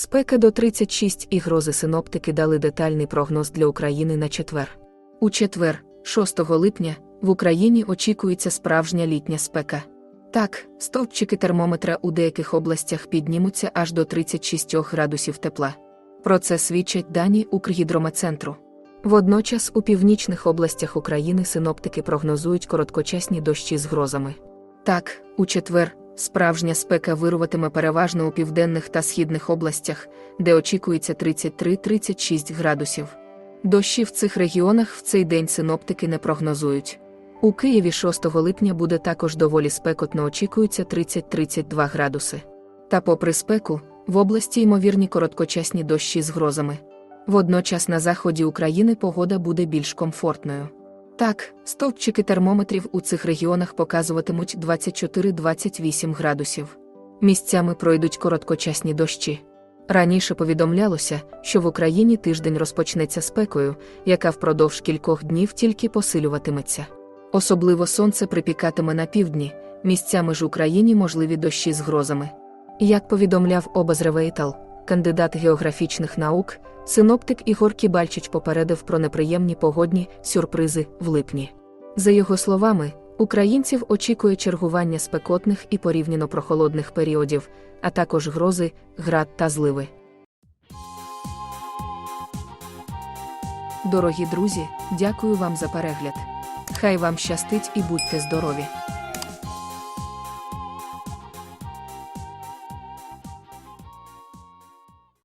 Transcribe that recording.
Спека до 36 і грози синоптики дали детальний прогноз для України на четвер. У четвер, 6 липня, в Україні очікується справжня літня спека. Так, стовпчики термометра у деяких областях піднімуться аж до 36 градусів тепла. Про це свідчать дані Укргідромецентру. Водночас у північних областях України синоптики прогнозують короткочасні дощі з грозами. Так, у четвер, справжня спека вируватиме переважно у південних та східних областях, де очікується 33-36 градусів. Дощі в цих регіонах в цей день синоптики не прогнозують. У Києві 6 липня буде також доволі спекотно очікується 30-32 градуси. Та попри спеку, в області ймовірні короткочасні дощі з грозами. Водночас на заході України погода буде більш комфортною. Так, стовпчики термометрів у цих регіонах показуватимуть 24-28 градусів. Місцями пройдуть короткочасні дощі. Раніше повідомлялося, що в Україні тиждень розпочнеться спекою, яка впродовж кількох днів тільки посилюватиметься. Особливо сонце припікатиме на півдні, місцями ж Україні можливі дощі з грозами. Як повідомляв Обазревейтал, кандидат географічних наук, синоптик Ігор Кібальчич попередив про неприємні погодні сюрпризи в липні. За його словами, українців очікує чергування спекотних і порівняно прохолодних періодів, а також грози, град та зливи. Дорогі друзі, дякую вам за перегляд. Хай вам щастить і будьте здорові!